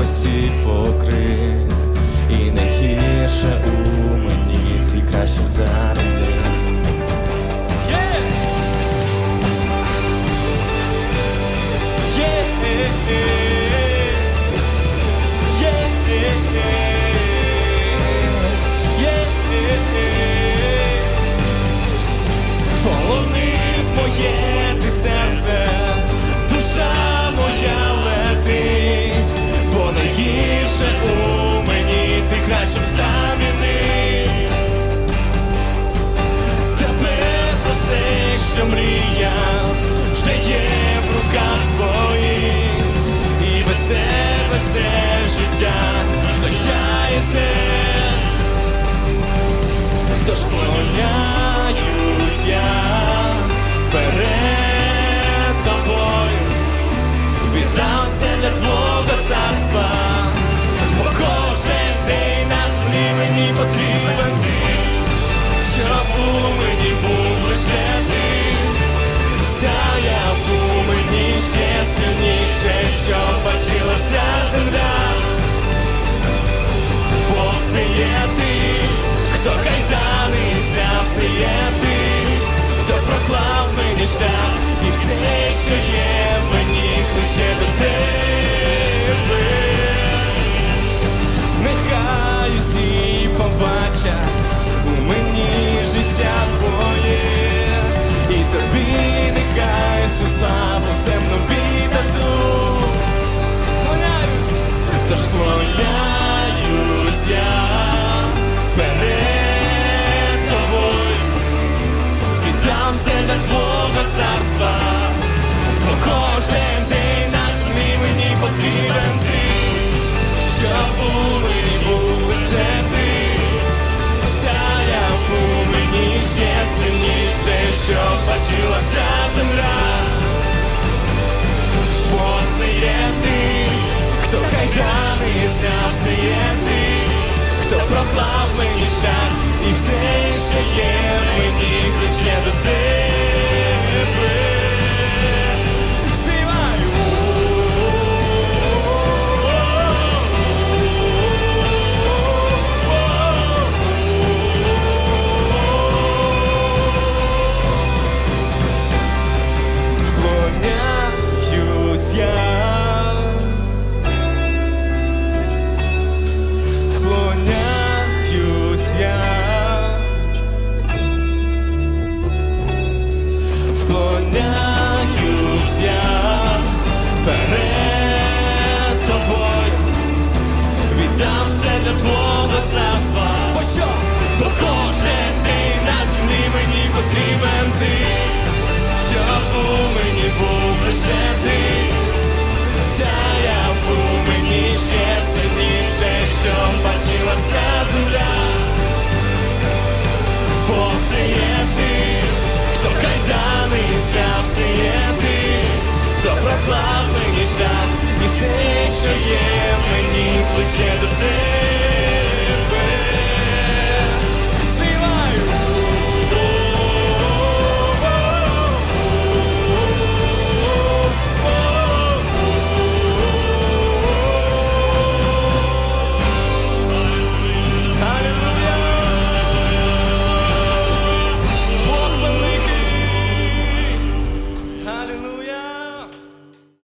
постіль покрив, і не у мені ти кращим замінив. Полонив моє ти серце, душа. Шлях, і все, що є в мені, кличе до тебе. Нехай усі побачать у мені життя твоє, і тобі нехай всю славу земну віддадуть склоняюсь, тож склоняюсь я. Перед твого царства, бо кожен день на землі мені потрібен ти, щоб у мені був лише ти, сяяв у мені ще сильніше, щоб бачила вся земля. Бо це є ти, хто кайдани зняв, це є ти, хто проклав мені шлях, і все, що є мені, кличе до тебе. refresco. Перед тобою. Віддам все для твого царства. Бо що? Бо кожен день на землі мені потрібен ти. Щоб у мені був лише все, що є мені, плече до тебе.